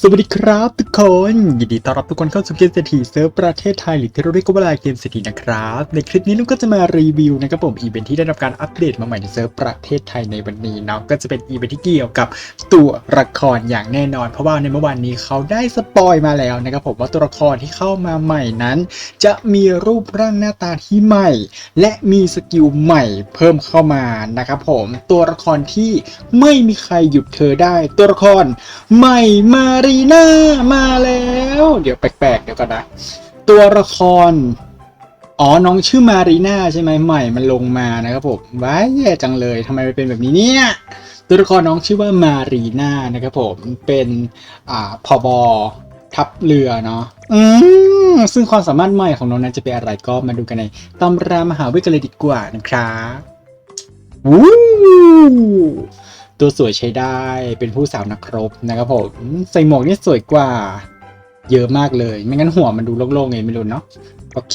สวัสดีครับทุกคน ยินดีต้อนรับทุกคนเข้าสู่เกมเศรษฐีเซิร์ฟประเทศไทยหรือที่เราเรียกว่าเกมเศรษฐีนะครับ ในคลิปนี้นุกก็จะมารีวิวนะครับผมอีเวนท์ที่ได้รับการอัปเดตมาใหม่ในเซิร์ฟประเทศไทยในวันนี้เนาะก็จะเป็นอีเวนท์ที่เกี่ยวกับตัวละครอย่างแน่นอน เพราะว่าในเมื่อวานนี้เขาได้สปอยมาแล้วนะครับผมว่าตัวละครที่เข้ามาใหม่นั้น จะมีรูปร่างหน้าตาที่ใหม่ และมีสกิลใหม่เพิ่มเข้ามานะครับผมตัวละครที่ไม่มีใครหยุดเธอได้ ตัวละครใหม่มารีนามาแล้ว เดี๋ยวแปลกๆ เดี๋ยวก่อนนะ ตัวละคร อ๋อ น้องชื่อมารีนาใช่ไหมใหม่มันลงมานะครับผมว้ายแย่จังเลยทำไมมันเป็นแบบนี้เนี่ย ตัวละครน้องชื่อว่ามารีนานะครับผมเป็นอ่าพอบอทัพเรือเนาะ อืม ซึ่งความสามารถใหม่ของน้องนั้นจะเป็นอะไรก็มาดูกันในตำรามหาวิทยาลัยดีกว่านะครับวู้ ตัวสวยใช้ได้เป็นผู้สาวนักรบนะครับผมใส่หมวกนี่สวยกว่า เยอะมากเลย ไม่งั้นหัวมันดูโล่งๆไงไม่รู้เนาะโอเค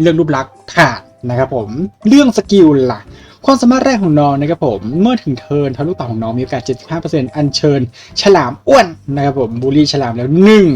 เรื่องรูปลักษณ์ผ่านนะครับผม เรื่องสกิลล่ะ ความสามารถแรกของน้องนะครับผม เมื่อถึงเทิร์นทะลุต่อของน้องมีโอกาส 75%อัญเชิญ ฉลามอ้วนนะครับผมบูลี่ฉลามแล้วหนึ่ง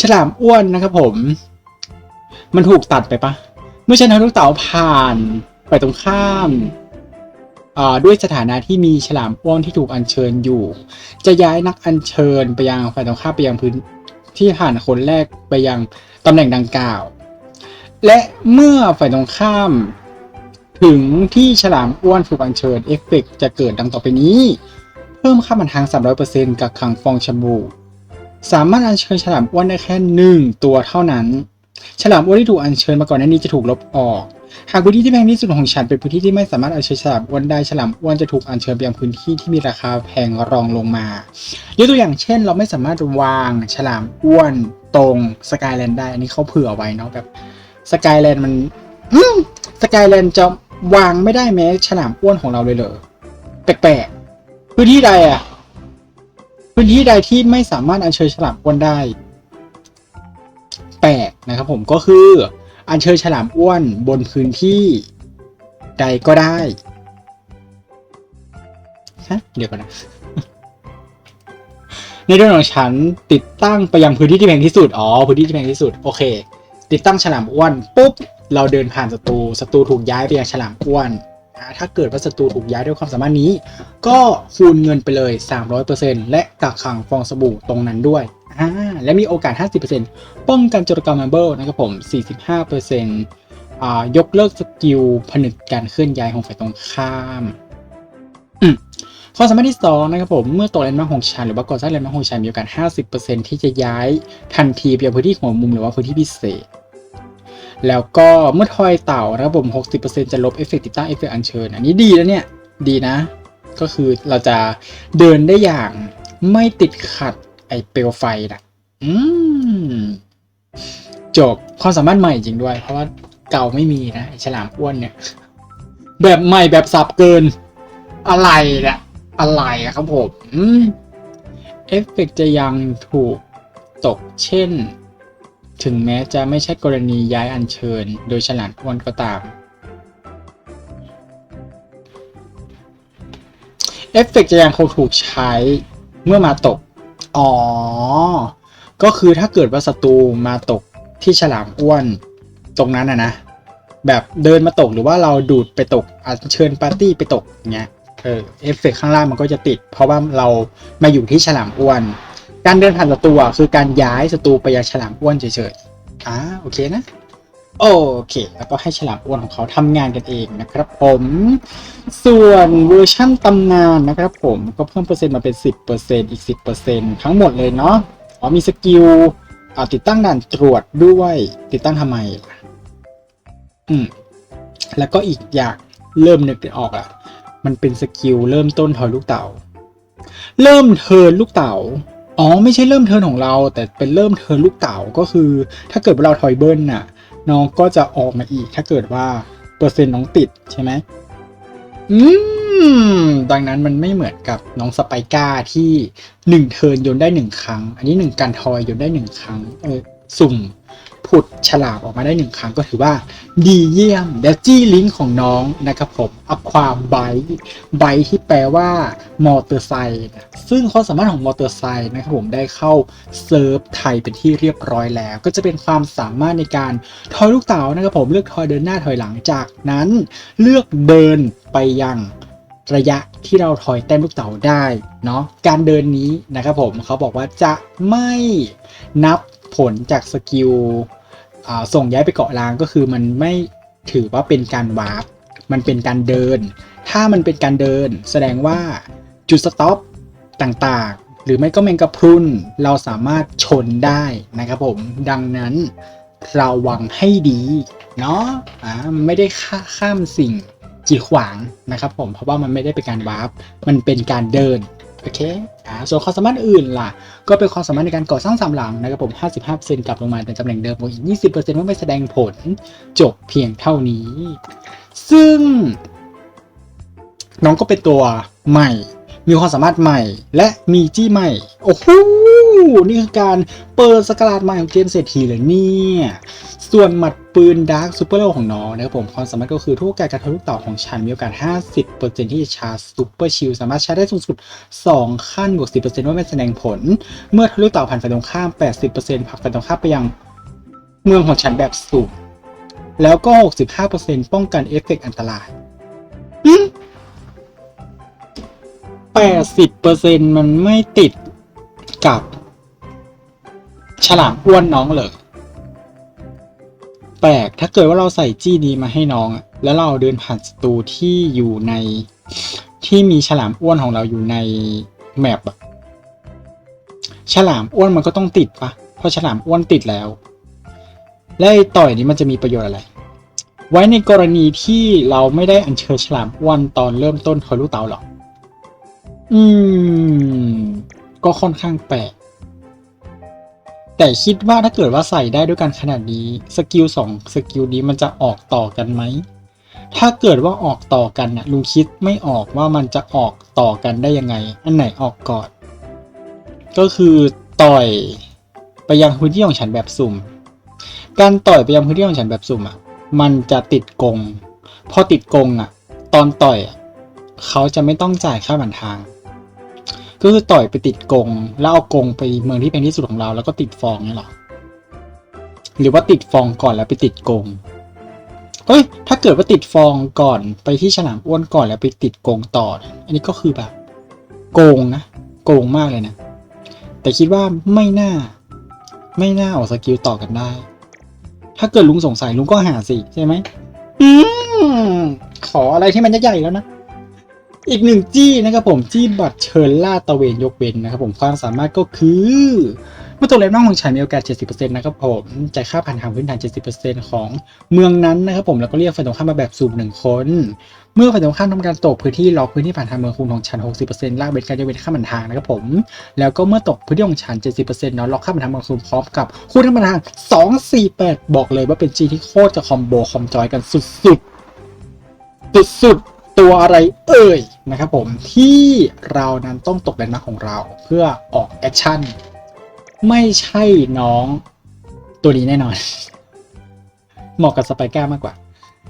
ฉลามอ้วนนะครับผม มันถูกตัดไปปะ เมื่อฉันทะลุเต่าผ่านไปตรงข้าม ด้วยสถานะที่มีฉลามอ้วนที่ถูกอัญเชิญอยู่ จะย้ายนักอัญเชิญไปยังฝ่ายตรงข้ามไปยังพื้นที่ผ่านคนแรกไปยังตำแหน่งดังกล่าว และเมื่อฝ่ายตรงข้ามถึงที่ฉลามอ้วนถูกอัญเชิญเอฟเฟกจะเกิดดังต่อไปนี้ เพิ่มค่ามันทาง 300%กับขังฟองชมบูสามารถอัญเชิญฉลามอ้วนได้แค่หนึ่งตัวเท่านั้น ฉลามอ้วนที่ถูกอัญเชิญมาก่อนหน้านี้จะถูกลบออก หากพื้นที่ที่แพงที่สุดของฉันเป็นพื้นที่ที่ไม่สามารถอัญเชิญฉลามอ้วนได้ฉลามอ้วนจะถูกอัญเชิญไปยังพื้นที่ที่มีราคาแพงรองลงมายกตัวอย่างเช่น เราไม่สามารถวางฉลามอ้วนตรงสกายแลนด์ได้ อันนี้เขาเผื่อไว้เนาะแบบสกายแลนด์มันสกายแลนด์จะวางไม่ได้แม้ฉลามอ้วนของเราเลยเหรอแปลกๆพื้นที่ใดอะพื้นที่ใดที่ไม่สามารถอัญเชิญฉลามอ้วนได้แปลกนะครับผมก็คือ อัญเชิญฉลามอ้วนบนพื้นที่ใดก็ได้ฮะเดี๋ยวก่อนนะ ในเรื่องของฉันติดตั้งไปยังพื้นที่ที่แพงที่สุด อ๋อ พื้นที่ที่แพงที่สุด โอเค ติดตั้งฉลามอ้วน ปุ๊บ เราเดินผ่านศัตรูศัตรูถูกย้ายไปยังฉลามอ้วน ถ้าเกิดว่าศัตรูถูกย้ายด้วยความสามารถนี้ ก็คูณเงินไปเลย 300%และกักขังฟองสบู่ตรงนั้นด้วยอ่าและมีโอกาส 50%ป้องกันโจรกรรมแมมเบิลนะครับผม 45%อ่ายกเลิกสกิลผนึกการเคลื่อนย้ายของฝ่ายตรงข้ามอืมความสามารถที่2นะครับผมเมื่อตัวแลนด์มาร์คของฉันหรือว่าก่อสร้างแลนด์มาร์คของฉันมีโอกาส 50%ที่จะย้ายทันทีไปยังพื้นที่หัวมุมหรือว่าพื้นที่พิเศษ แล้วก็เมื่อทอยเต่านะครับผม 60%จะลบเอฟเฟกต์ติดตั้งเอฟเฟกต์อัญเชิญ อันนี้ดีแล้วเนี่ย ดีนะ ก็คือเราจะเดินได้อย่างไม่ติดขัดไอเปลวไฟนะอืมจบความสามารถใหม่จริงด้วย เพราะว่าเก่าไม่มีนะไอ้ฉลามอ้วนเนี่ย แบบใหม่แบบสับเกิน อะไรเนี่ยอะไรอะครับผมอืมเอฟเฟกต์จะยังถูกตกเช่น ถึงแม้จะไม่ใช่กรณีย้ายอัญเชิญ โดยฉลามอ้วนก็ตาม เอฟเฟกต์จะยังคงถูกใช้เมื่อมาตก อ๋อ ก็คือถ้าเกิดว่าศัตรูมาตกที่ฉลามอ้วนตรงนั้นนะนะ แบบเดินมาตกหรือว่าเราดูดไปตกอัญเชิญปาร์ตี้ไปตกเงี้ยเออเอฟเฟกต์ข้างล่างมันก็จะติด เพราะว่าเรามาอยู่ที่ฉลามอ้วน การเดินผ่านศัตรูอะคือการย้ายศัตรูไปยังฉลามอ้วนเฉยๆอ่าโอเคนะ โอเค แล้วก็ให้ฉลามอ้วนของเขาทำงานกันเองนะครับผม ส่วนเวอร์ชั่นตำนานนะครับผมก็เพิ่มเปอร์เซ็นต์มาเป็น 10%อีก 10%ทั้งหมดเลยเนาะอ๋อมีสกิลอ่าติดตั้งด่านตรวจด้วยติดตั้งทำไมล่ะอืม แล้วก็อีกอย่างเริ่มนึกออกอะ มันเป็นสกิลเริ่มต้นทอยลูกเต๋า เริ่มเทินลูกเต๋า อ๋อไม่ใช่เริ่มเทินของเรา แต่เป็นเริ่มเทินลูกเต๋าก็คือ ถ้าเกิดว่าเราทอยเบิลน่ะน้องก็จะออกมาอีก ถ้าเกิดว่าเปอร์เซ็นต์น้องติดใช่ไหมอืมดังนั้นมันไม่เหมือนกับน้องสไปก้าที่หนึ่งเทินโยนได้หนึ่งครั้ง อันนี้หนึ่งการทอยโยนได้หนึ่งครั้งเออสุ่ม ผุดฉลามออกมาได้หนึ่งครั้งก็ถือว่าดีเยี่ยมและจี้ลิงของน้องนะครับผมอความไบไบที่แปลว่ามอเตอร์ไซค์ซึ่งความสามารถของมอเตอร์ไซค์นะครับผมได้เข้าเซิร์ฟไทยเป็นที่เรียบร้อยแล้ว ก็จะเป็นความสามารถในการทอยลูกเต๋านะครับผมเลือกทอยเดินหน้าถอยหลังจากนั้น เลือกเดินไปยังระยะที่เราถอยแต้มลูกเต๋าได้เนาะการเดินนี้นะครับผมเขาบอกว่าจะไม่นับผลจากสกิล ส่งย้ายไปเกาะล้างก็คือมันไม่ถือว่าเป็นการวาร์ปมันเป็นการเดิน ถ้ามันเป็นการเดิน แสดงว่าจุดสต็อปต่างๆ หรือไม่ก็แมงกะพรุนเราสามารถชนได้นะครับผม ดังนั้นระวังให้ดีเนาะอ่าไม่ได้ข้าขามสิ่งกีดขวางนะครับผมเพราะว่ามันไม่ได้เป็นการวาร์ปมันเป็นการเดิน โอเคอ่าส่วนความสามารถอื่นล่ะ ก็เป็นความสามารถในการก่อสร้างสามหลังนะครับผม 55%กลับลงมาเป็นตำแหน่งเดิมบวกอีก 20%ว่าไม่แสดงผล จบเพียงเท่านี้ ซึ่ง น้องก็เป็นตัวใหม่ มีความสามารถใหม่ และมีจี้ใหม่ โอ้โห นี่คือการเปิดสกราดใหม่ของเกมเศรษฐีเลยเนี่ย ส่วนหมัดปืนดาร์ s ซูเปอร์โลของน้องนะครับผมความสามารถก็คือทุกการกระทำลูกเต่าของฉันมีโอกาส 50%ที่จะชาร์จซูเปอร์ชิลสามารถชาร์จได้สูงสุด 2 ขั้นบวก 10%ว่าไม่แสดงผล เมื่อทะลุเต่าผ่านฝ่ายตรงข้าม 80%ผลักฝ่ายตรงข้ามไปยังเมืองของฉันแบบสุ่มแล้วก็ 65%ป้องกันเอฟเฟกต์อันตรายอืม 80%มันไม่ติดกับฉลามอ้วนน้องเลยแปลกถ้าเกิดว่าเราใส่จี้นี้มาให้น้องแล้วเราเดินผ่านศัตรูที่อยู่ในที่มีฉลามอ้วนของเราอยู่ในแมปฉลามอ้วนมันก็ต้องติดปะเพราะฉลามอ้วนติดแล้ว แล้วต่อยนี้มันจะมีประโยชน์อะไร ไว้ในกรณีที่เราไม่ได้อัญเชิญฉลามอ้วนตอนเริ่มต้นคอยลูกเต๋าหรอก อืม ก็ค่อนข้างแปลก แต่คิดว่าถ้าเกิดว่าใส่ได้ด้วยกันขนาดนี้ สกิลสองสกิลนี้มันจะออกต่อกันไหม ถ้าเกิดว่าออกต่อกันนะลุงคิดไม่ออกว่ามันจะออกต่อกันได้ยังไง อันไหนออกก่อน ก็คือต่อยไปยังพื้นที่ของฉันแบบสุ่ม การต่อยไปยังพื้นที่ของฉันแบบสุ่มอะ มันจะติดกง พอติดกงอะ ตอนต่อยอะเขาจะไม่ต้องจ่ายค่าผ่านทาง ก็คือต่อยไปติดกง แล้วเอากงไปเมืองที่เป็นที่สุดของเรา แล้วก็ติดฟองเนี่ยหรอ หรือว่าติดฟองก่อนแล้วไปติดกงเอ้ย ถ้าเกิดว่าติดฟองก่อนไปที่ฉลามอ้วนก่อนแล้วไปติดกงต่อ อันนี้ก็คือแบบ โกงนะ โกงมากเลยนะ แต่คิดว่าไม่น่า ไม่น่าออกสกิลต่อกันได้ ถ้าเกิดลุงสงสัยลุงก็หาสิใช่ไหม อืมขออะไรที่มันใหญ่ๆแล้วนะ อีกหนึ่งจี้นะครับผมจี้บัตรเชิญล่าตะเวนยกเว้นนะครับผมความสามารถก็คือเมื่อตัวเล็บน้องของฉันมีโอกาส 70%นะครับผมจ่ายค่าผ่านทางพื้นฐาน 70%ของเมืองนั้นนะครับผมแล้วก็เรียกฝ่ายตรงข้ามมาแบบสูบหนึ่งคน เมื่อฝ่ายตรงข้ามทำการตกพื้นที่ล็อกพื้นที่ผ่านทางเมืองคุณของฉัน 60%ลากเบ็ดการยกเว้นข้ามผ่านทางนะครับผม แล้วก็เมื่อตกพื้นที่ของฉัน 70%เนาะล็อกข้ามผ่านทางเมืองคุณพร้อมกับคู่ข้ามผ่านทาง 248 บอกเลยว่าเป็นจีที่โคตรจะคอมโบคอมจอยกันสุดๆสุดๆ ตัวอะไรเอ่ยนะครับผมที่เรานั้นต้องตกแลนด์มาร์คของเราเพื่อออกแอคชั่น ไม่ใช่น้องตัวนี้แน่นอน เหมาะกับสไปก้ามากกว่า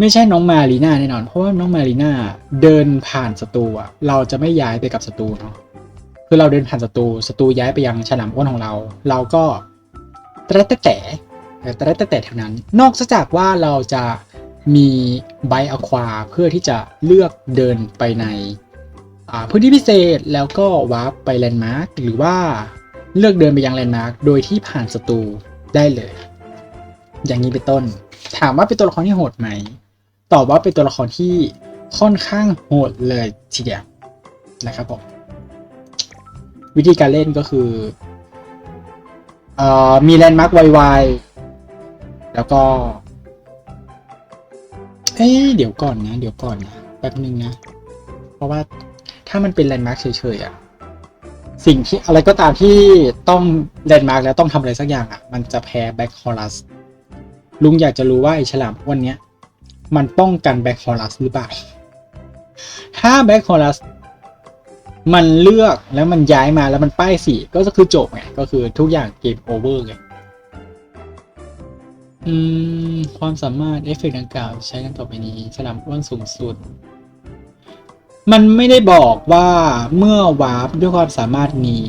ไม่ใช่น้องมารีน่าแน่นอน เพราะว่าน้องมารีน่าเดินผ่านศัตรูอะเราจะไม่ย้ายไปกับศัตรูเนาะคือเราเดินผ่านศัตรูศัตรูย้ายไปยังฉลามอ้วนของเรา เราก็แต่แต่แต่แต่แต่แต่แถวนั้น นอกจากว่าเราจะ มีไบอะควาเพื่อที่จะเลือกเดินไปในพื้นที่พิเศษแล้วก็วาร์ปไปแลนด์มาร์คหรือว่าเลือกเดินไปยังแลนด์มาร์คโดยที่ผ่านศัตรูได้เลย อย่างนี้เป็นต้น ถามว่าเป็นตัวละครที่โหดไหม ตอบว่าเป็นตัวละครที่ค่อนข้างโหดเลยทีเดียวนะครับผมวิธีการเล่นก็คืออมีแลนด์มาร์คไวๆแล้วก็ อ้ยเดี๋ยวก่อนนะ เดี๋ยวก่อนนะแป๊บนึงนะ เพราะว่าถ้ามันเป็นแลนด์มาร์คเฉยๆอะสิ่งที่อะไรก็ตามที่ต้องแลนด์มาร์คแล้วต้องทำอะไรสักอย่างอะมันจะแพ้แบ็คฮอลัสลุงอยากจะรู้ว่าไอ้ฉลามวันเนี้ย มันป้องกันแบ็คฮอลัสหรือเปล่า ถ้าแบ็คฮอลัสมันเลือกแล้วมันย้ายมาแล้วมันป้ายสีก็คือจบไงก็คือทุกอย่างเกมโอเวอร์ไง อืม ความสามารถเอฟเฟกต์ดังกล่าวใช้กันต่อไปนี้ฉลามอ้วนสูงสุด มันไม่ได้บอกว่าเมื่อวาร์ปด้วยความสามารถนี้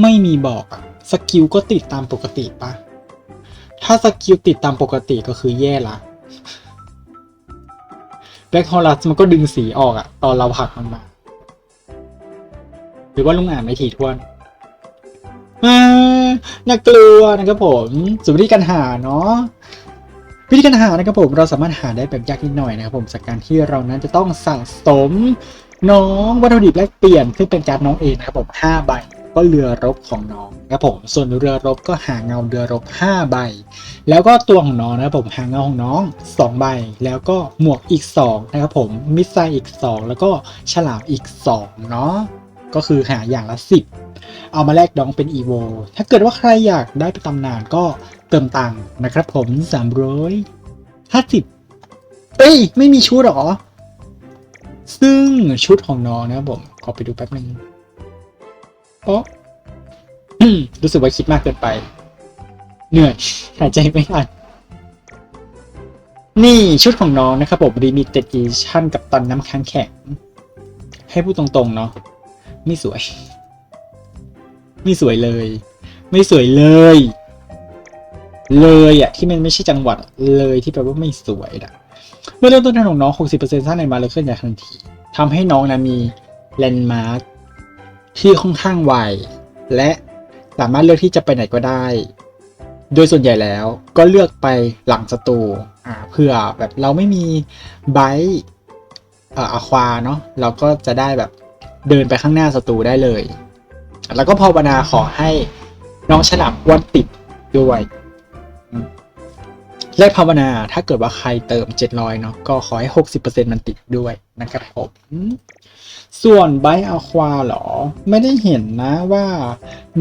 ไม่มีบอกอะสกิลก็ติดตามปกติปะถ้าสกิลติดตามปกติก็คือแย่ละแบ็คฮอลัสมันก็ดึงสีออกอะตอนเราหักมันมา หรือว่าลุงอ่านไม่ถี่ถ้วนอ่าน่ากลัวนะครับผมส่วนวิธีการหาเนาะวิธีการหานะครับผมเราสามารถหาได้แบบยากนิดหน่อยนะครับผมจากการที่เรานั้นจะต้องสะสมน้องวัตถุดิบแลกเปลี่ยนซึ่งเป็นการน้องเองนะครับผม5ใบก็เรือรบของน้องนะครับผมส่วนเรือรบก็หาเงาเรือรบ 5 ใบ แล้วก็ตัวของน้องนะครับผมหาเงาของน้อง 2 ใบ แล้วก็หมวกอีก 2 นะครับผมมิสไซอีก 2 แล้วก็ฉลามอีก 2 เนาะ ก็คือหาอย่างละ 10 เอามาแลกดองเป็นอีโวถ้าเกิดว่าใครอยากได้ไปตำนานก็เติมตังค์นะครับผม300 50 เอ้ย ไม่มีชุดหรอ ซึ่งชุดของน้องนะครับผม ขอไปดูแป๊บนึงโป๊ะรู้สึกว่าคิดมากเกินไป เหนื่อยหายใจไม่ทันนี่ชุดของน้องนะครับผม Limited Edition กับตอนน้ำค้างแข็ง ให้พูดตรงๆเนาะ ไม่สวย ไม่สวยเลย ไม่สวยเลย เลยอะที่มันไม่ใช่จังหวัดเลยที่แปลว่าไม่สวยนะเมื่อเริ่มต้นทางของน้อง 60%สร้างในมาเลยเคลื่อนย้ายทันทีทำให้น้องนะมีแลนด์มาร์คที่ค่อนข้างไวและสามารถเลือกที่จะไปไหนก็ได้ โดยส่วนใหญ่แล้วก็เลือกไปหลังศัตรูอ่าเพื่อแบบเราไม่มีไบต์เอ่ออะควาเนาะเราก็จะได้แบบ เดินไปข้างหน้าศัตรูได้เลย แล้วก็ภาวนาขอให้น้องฉลามอ้วนติดด้วยและภาวนาถ้าเกิดว่าใครเติม 700 เนาะก็ขอให้ 60%มันติดด้วยนะครับผม ส่วนไบอะควาหรอ ไม่ได้เห็นนะว่า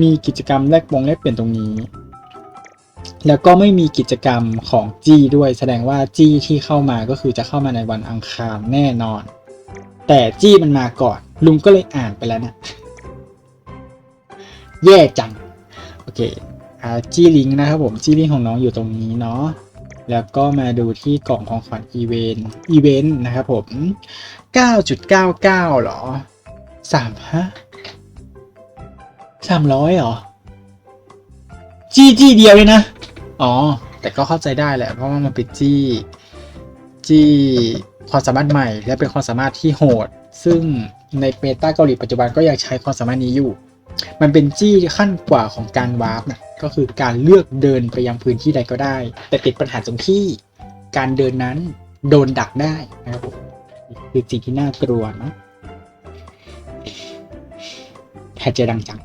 มีกิจกรรมแลกวงแลกเปลี่ยนตรงนี้ แล้วก็ไม่มีกิจกรรมของจี้ด้วย แสดงว่าจี้ที่เข้ามาก็คือจะเข้ามาในวันอังคารแน่นอน แต่จี้มันมาก่อน ลุงก็เลยอ่านไปแล้วนะแย่จัง โอเคอ่าจี้ลิงนะครับผมจี้ลิงของน้องอยู่ตรงนี้เนาะแล้วก็มาดูที่กล่องของขวัญอีเวนต์อีเวนต์นะครับผม 9.99หรอสามฮะสามร้อยหรอ จี้จี้เดียวเลยนะ อ๋อ แต่ก็เข้าใจได้แหละ เพราะว่ามันเป็นจี้ จี้ ความสามารถใหม่ และเป็นความสามารถที่โหด ซึ่งในเมตาเกาหลีปัจจุบันก็ยังใช้ความสามารถนี้อยู่ มันเป็นจี้ขั้นกว่าของการวาร์ปนะก็คือการเลือกเดินไปยังพื้นที่ใดก็ได้ แต่ติดปัญหาตรงที่การเดินนั้นโดนดักได้นะครับผมคือสิ่งที่น่ากลัวนะหายใจดังจัง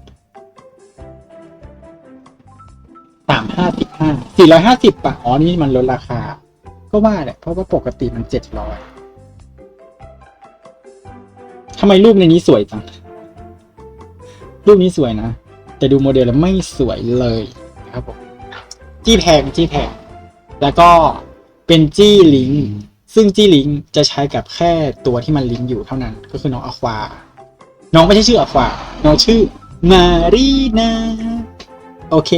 สามห้าสิบห้าสี่ร้อยห้าสิบป่ะ อ๋อ นี่มันลดราคา ก็ว่าแหละ เพราะว่าปกติมันเจ็ดร้อยำไมรูปในนี้สวยจัง รูปนี้สวยนะ แต่ดูโมเดลแล้วไม่สวยเลยครับผม จี้แพงจี้แพง แล้วก็เป็นจี้ลิงซึ่งจี้ลิงจะใช้กับแค่ตัวที่มันลิงอยู่เท่านั้น ก็คือน้องอควา น้องไม่ใช่ชื่ออควา น้องชื่อมารีนา โอเค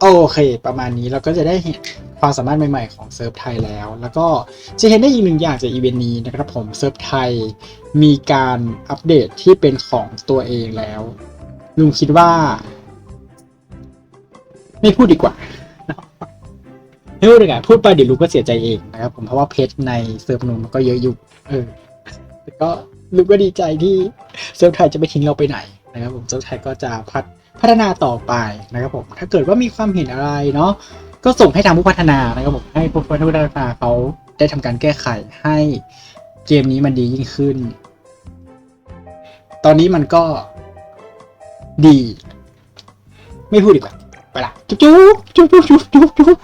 โอเค ประมาณนี้เราก็จะได้เห็น ความสามารถใหม่ๆของเซิร์ฟไทยแล้ว แล้วก็จะเห็นได้อีกหนึ่งอย่างจากอีเวนต์นี้นะครับผมเซิร์ฟไทยมีการอัปเดตที่เป็นของตัวเองแล้ว ลุงคิดว่า ไม่พูดดีกว่าไม่พูดดีกว่าพูดไปเดี๋ยวลุงก็เสียใจเองนะครับผมเพราะว่าเพจในเซิร์ฟนูนมันก็เยอะอยู่เออแต่ก็ลุงก็ดีใจที่เซิร์ฟไทยจะไม่ทิ้งเราไปไหนนะครับผมเซิร์ฟไทยก็จะพัฒพัฒนาต่อไปนะครับผมถ้าเกิดว่ามีความเห็นอะไรเนาะ ก็ส่งให้ทางผู้พัฒนานะครับผมให้ผู้พัฒนาเขาได้ทำการแก้ไขให้เกมนี้มันดียิ่งขึ้น ตอนนี้มันก็ดี ไม่พูดดีกว่า ไปละจุ๊บจุ๊บจุ๊บจุ๊บจุ๊บจุ๊บ